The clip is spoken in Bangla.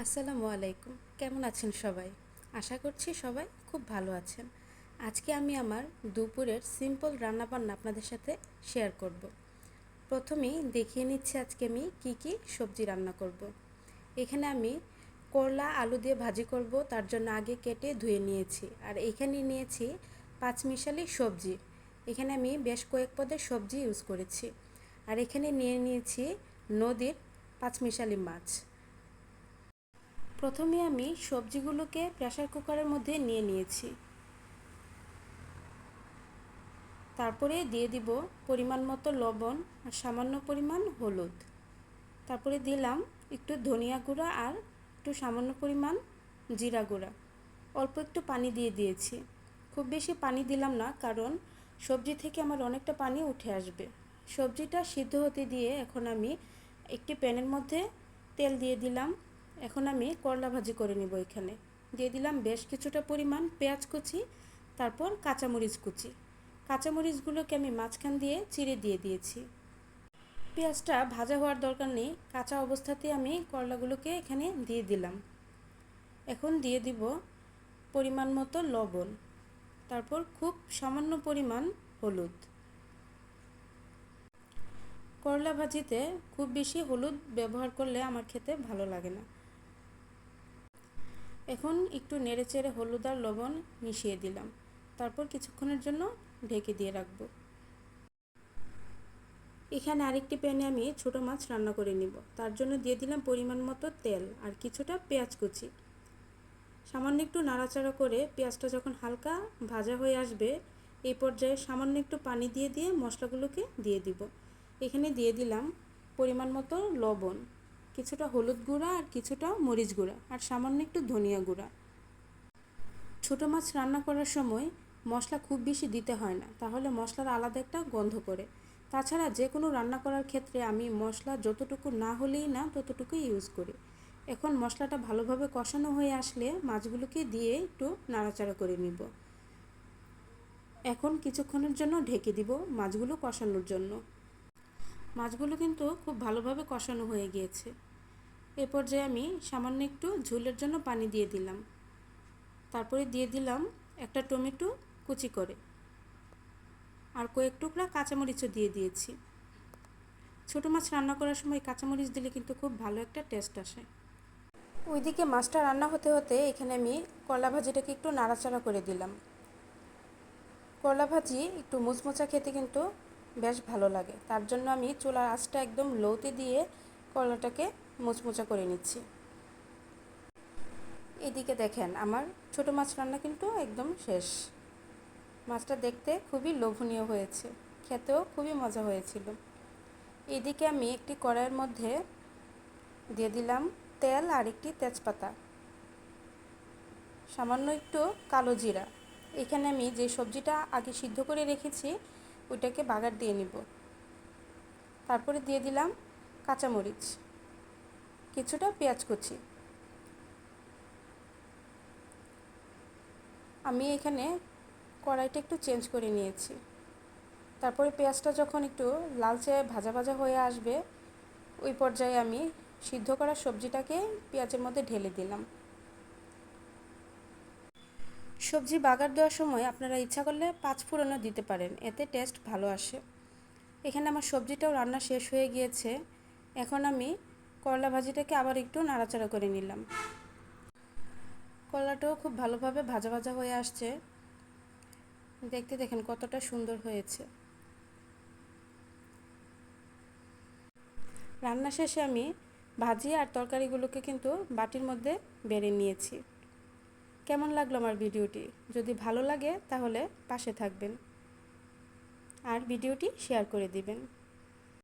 আসসালামু আলাইকুম। কেমন আছেন সবাই? আশা করছি সবাই খুব ভালো আছেন। আজকে আমি আমার দুপুরের সিম্পল রান্নাবান্না আপনাদের সাথে শেয়ার করব। প্রথমেই দেখিয়ে নিচ্ছি আজকে আমি কি কি সবজি রান্না করব। এখানে আমি করলা, আলু দিয়ে ভাজি করব, তার জন্য আগে কেটে ধুয়ে নিয়েছি। আর এখানে নিয়েছি পাঁচমিশালি সবজি। এখানে আমি বেশ কয়েক পদের সবজি ইউজ করেছি। আর এখানে নিয়ে নিয়েছি নদীর পাঁচমিশালি মাছ। প্রথমে আমি সবজিগুলোকে প্রেশার কুকারের মধ্যে নিয়ে নিয়েছি। তারপরে দিয়ে দিব পরিমাণ মতো লবণ আর সামান্য পরিমাণ হলুদ। তারপরে দিলাম একটু ধনিয়া গুঁড়া আর একটু সামান্য পরিমাণ জিরা গুঁড়া। অল্প একটু পানি দিয়ে দিয়েছি। খুব বেশি পানি দিলাম না, কারণ সবজি থেকে আমার অনেকটা পানি উঠে আসবে। সবজিটা সিদ্ধ হতে দিয়ে এখন আমি একটি প্যানের মধ্যে তেল দিয়ে দিলাম। এখন আমি করলা ভাজি করে নিব এখানে। দিয়ে দিলাম বেশ কিছুটা পরিমাণ পেঁয়াজ কুচি, তারপর কাঁচামরিচ কুচি। কাঁচামরিচগুলোকে আমি মাঝখান দিয়ে চিড়ে দিয়ে দিয়েছি। পেঁয়াজটা ভাজা হওয়ার দরকার নেই, কাঁচা অবস্থাতে আমি করলাগুলোকে এখানে দিয়ে দিলাম। এখন দিয়ে দিব পরিমাণ মতো লবণ, তারপর খুব সামান্য পরিমাণ হলুদ। করলা ভাজিতে খুব বেশি হলুদ ব্যবহার করলে আমার খেতে ভালো লাগে না। এখন একটু নেড়ে চেড়ে হলুদ আর লবণ মিশিয়ে দিলাম। তারপর কিছুক্ষণের জন্য ঢেকে দিয়ে রাখব। এখানে আরেকটি প্যানে আমি ছোট মাছ রান্না করে নিব। তার জন্য দিয়ে দিলাম পরিমাণ মতো তেল আর কিছুটা পেঁয়াজ কুচি। সামান্য একটু নাড়াচাড়া করে পেঁয়াজটা যখন হালকা ভাজা হয়ে আসবে এই পর্যায়ে সামান্য একটু পানি দিয়ে দিয়ে মশলাগুলোকে দিয়ে দিব। এখানে দিয়ে দিলাম পরিমাণ মতো লবণ। কিছুটা হলুদ গুঁড়া আর কিছুটা মরিচ গুঁড়া, আর সামান্য একটু ধনিয়া গুঁড়া। ছোটো মাছ রান্না করার সময় মশলা খুব বেশি দিতে হয় না, তাহলে মশলার আলাদা একটা গন্ধ করে। তাছাড়া যে কোনো রান্না করার ক্ষেত্রে আমি মশলা যতটুকু না হলেই না, ততটুকুই ইউজ করি। এখন মশলাটা ভালোভাবে কষানো হয়ে আসলে মাছগুলোকে দিয়ে একটু নাড়াচাড়া করে নিব। এখন কিছুক্ষণের জন্য ঢেকে দিব মাছগুলো কষানোর জন্য। মাছগুলো কিন্তু খুব ভালোভাবে কষানো হয়ে গিয়েছে। এ পর্যায়ে আমি সামান্য একটু ঝোলের জন্য পানি দিয়ে দিলাম। তারপরে দিয়ে দিলাম একটা টমেটো কুচি করে। আর কয়েক টুকরা কাঁচামরিচও দিয়ে দিয়েছি। ছোটো মাছ রান্না করার সময় কাঁচামরিচ দিলে কিন্তু খুব ভালো একটা টেস্ট আসে। ওইদিকে মাছটা রান্না হতে হতে এখানে আমি কলা ভাজিটাকে একটু নাড়াচাড়া করে দিলাম। করলা ভাজি একটু মুচমোচা খেতে কিন্তু বেশ ভালো লাগে। তার জন্য আমি চুলার আঁচটা একদম লোতে দিয়ে করলাটাকে মুচমুচা করে নিচ্ছি। এদিকে দেখেন, আমার ছোট মাছ রান্না কিন্তু একদম শেষ। মাছটা দেখতে খুবই লোভনীয় হয়েছে। খেতেও খুবই মজা হয়েছিল। এদিকে আমি একটি কড়াইয়ের মধ্যে দিয়ে দিলাম তেল আর একটি তেজপাতা। সামান্য একটু কালো জিরা। এখানে আমি যে সবজিটা আগে সিদ্ধ করে রেখেছি ওইটাকে বাগার দিয়ে নিব। তারপরে দিয়ে দিলাম কাঁচামরিচ, কিছুটা পেঁয়াজ কুচি। আমি এখানে কড়াইটা একটু চেঞ্জ করে নিয়েছি। তারপরে পেঁয়াজটা যখন একটু লালচে ভাজা ভাজা হয়ে আসবে, ওই পর্যায়ে আমি সিদ্ধ করা সবজিটাকে পেঁয়াজের মধ্যে ঢেলে দিলাম। সবজি বাগার দেওয়ার সময় আপনারা ইচ্ছা করলে পাঁচ ফোড়নও দিতে পারেন, এতে টেস্ট ভালো আসে। এখানে আমার সবজিটাও রান্না শেষ হয়ে গিয়েছে, এখন আমি করলা ভাজিটাকে আবার একটু নাড়াচাড়া করে নিলাম। করলাটাও খুব ভালোভাবে ভাজা ভাজা হয়ে আসছে। দেখতে দেখেন কতটা সুন্দর হয়েছে। রান্না শেষে আমি ভাজি আর তরকারিগুলোকে কিন্তু বাটির মধ্যে বেড়ে নিয়েছি। কেমন লাগল আমার ভিডিওটি? যদি ভালো লাগে তাহলে পাশে থাকবেন। আর ভিডিওটি শেয়ার করে দিবেন।